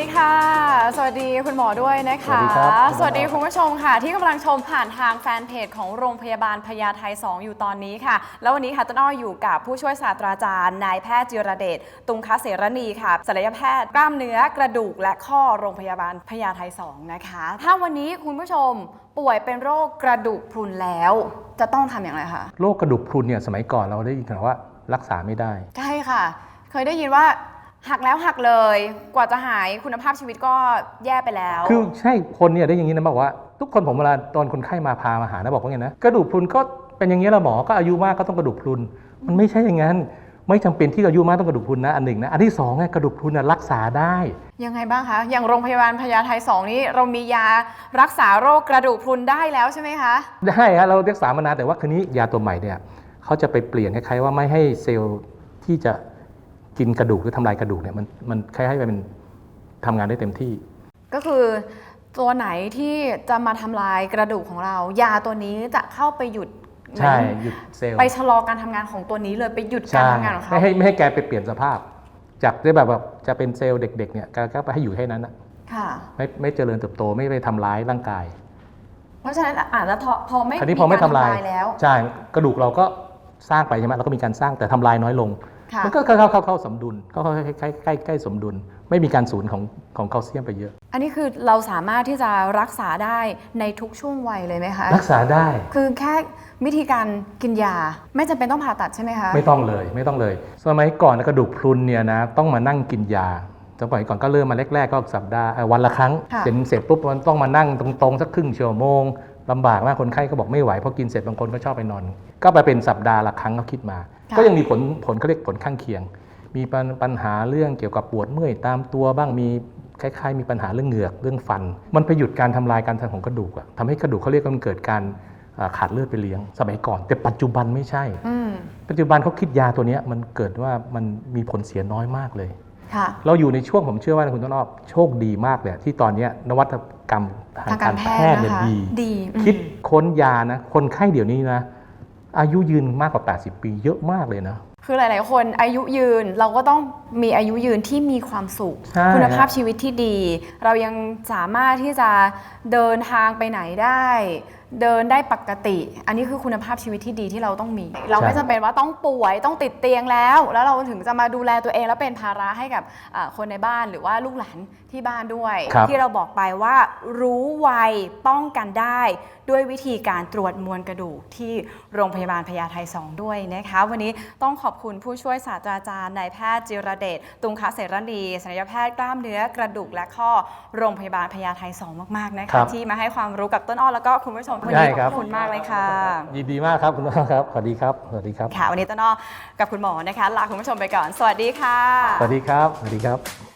ดีค่ะ สวัสดีคุณหมอด้วยนะคะ สวัสดีครับ สวัสดีคุณผู้ชมค่ะ ที่กำลังชมผ่านทางแฟนเพจของโรงพยาบาลพญาไท 2 อยู่ตอนนี้ค่ะ แล้ววันนี้ค่ะต้นอ้ออยู่กับผู้ช่วยศาสตราจารย์นายแพทย์จิรเดชตุงคเสรณีค่ะศัลยแพทย์กล้ามเนื้อกระดูกและข้อโรงพยาบาลพญาไท 2 นะคะ ถ้าวันนี้คุณผู้ชมป่วยเป็นโรคกระดูกพรุนแล้ว จะต้องทำอย่างไรคะโรคกระดูกพรุนเนี่ยสมัยก่อนเราได้ยินกันว่ารักษาไม่ได้ ใช่ค่ะ เคยได้ยินว่า หักแล้วหักเลย กว่าจะหายคุณภาพชีวิตก็แย่ไปแล้ว คือใช่คนเนี่ยได้อย่างนี้นะบอกว่า ทุกคนผมเวลาตอนคนไข้มาพามาหานะบอกว่าไงนะกระดูกพรุนก็เป็นอย่างนี้แหละหมอก็อายุมากก็ต้องกระดูกพรุน มันไม่ใช่อย่างนั้น ไม่จำเป็นที่อายุมากต้องกระดูกพรุนนะอันหนึ่งนะอันที่สองเนี่ยกระดูกพรุนน่ะรักษาได้ ยังไงบ้างคะ อย่างโรงพยาบาลพญาไท2นี้เรามียารักษาโรคกระดูกพรุนได้แล้วใช่ไหมคะ ได้ฮะเรารักษามานานแต่ว่าคืนนี้ยาตัวใหม่เนี่ยเขาจะไปเปลี่ยนคล้ายๆว่าไม่ให้เซลล์ที่จะ กินกระดูกหรือทำลายกระดูกเนี่ยมันมันคล้ายๆว่ามันทำงานได้เต็มที่ ก็คือตัวไหนที่จะมาทำลายกระดูกของเรา ยาตัวนี้จะเข้าไปหยุดใช่หยุดเซลล์ไปชะลอการทำงานของตัวนี้เลยไปหยุดการใช่ทำงานของเขาไม่ให้ไม่ให้แกไปเปลี่ยนสภาพ จากที่แบบแบบจะเป็นเซลล์เด็ก ๆ เนี่ยแกก็ไปให้อยู่แค่นั้นอะค่ะไม่ไม่เจริญเติบโตไม่ไปทำร้ายร่างกาย เพราะฉะนั้นอาจจะพอไม่คราวนี้พอไม่ทำลายกรแล้วใช่กระดูกเราก็สร้างไปใช่ไหมเราก็มีการสร้างแต่ทำลายน้อยลงค่ะ มันก็เข้าเข้าเข้าเข้าสมดุลเข้าเข้าใกล้ใกล้ใกล้สมดุล ไม่มีการสูญของของแคลเซียมไปเยอะ อันนี้คือเราสามารถที่จะรักษาได้ในทุกช่วงวัยเลยไหมคะรักษาได้ คือแค่วิธีการกินยา ไม่จำเป็นต้องผ่าตัดใช่ไหมคะไม่ต้องเลยไม่ต้องเลย สมัยก่อนกระดูกพรุนเนี่ยนะต้องมานั่งกินยาสมัยก่อนก็เริ่มมาแรกๆก็สัปดาห์เอ่อวันละครั้งค่ะเสร็จเสร็จปุ๊บมันต้องมานั่งตรงๆสักครึ่งชั่วโมง ลำบากมากคนไข้ก็บอกไม่ไหวเพราะกินเสร็จบางคนก็ชอบไปนอน ก็ไปเป็นสัปดาห์ละครั้งเขาคิดมา ก็ยังมีผลผลเขาเรียกผลข้างเคียง มีปัญปัญหาเรื่องเกี่ยวกับปวดเมื่อยตามตัวบ้างมีคล้ายๆมีปัญหาเรื่องเหงือกเรื่องฟัน มันไปหยุดการทำลายการทำของกระดูกอะทำให้กระดูกเขาเรียกว่ามันเกิดการอ่าขาดเลือดไปเลี้ยงสมัยก่อน แต่ปัจจุบันไม่ใช่อืมปัจจุบันเขาคิดยาตัวเนี้ยมันเกิดว่ามันมีผลเสียน้อยมากเลยค่ะเราอยู่ในช่วงผมเชื่อว่าคุณต้นอ้อโชคดีมากเลยที่ตอนเนี้ยนวัต กรรมทางทางกาการรแพแพททย์ย์เนี่ยนะคะดี ดีอืมคิดค้นยานะ คนไข้เดี๋ยวนี้นะ อายุยืนมากกว่า 80 ปีเยอะมากเลยนะ คือหลาย ๆ คนอายุยืนเราก็ต้องมีอายุยืนที่มีความสุข ใช่คุณภาพชีวิตที่ดี เรายังสามารถที่จะเดินทางไปไหนได้เดินได้ปกติ อันนี้คือคุณภาพชีวิตที่ดีที่เราต้องมี เราไม่จำเป็นว่าต้องป่วยต้องติดเตียงแล้ว แล้วเราถึงจะมาดูแลตัวเองแล้วเป็นภาระให้กับอ่าคนในบ้านหรือว่าลูกหลานที่บ้านด้วยครับที่เราบอกไปว่ารู้ไวป้องกันได้ ด้วยวิธีการตรวจมวลกระดูกที่โรงพยาบาลพญาไท2ด้วยนะคะ วันนี้ต้องขอบคุณผู้ช่วยศาสตราจารย์นายแพทย์จิรเดชตุงคเสรณีศัลยแพทย์กล้ามเนื้อกระดูกและข้อโรงพยาบาลพญาไท2มากๆนะครัคะบที่มาให้ความรู้กับต้นอ้อแล้วก็คุณผู้ชมวันได้นี้ขครัอบ บคุณมากเลยค่ะ ยินดีมากครับคุณต้นอ้อครับ สวัสดีครับ สวัสดีครับ ค่ะ วันนี้ต้นอ้อกับคุณหมอนะคะ ลาคุณผู้ชมไปก่อน สวัสดีค่ะ สวัสดีครับ สวัสดีครับ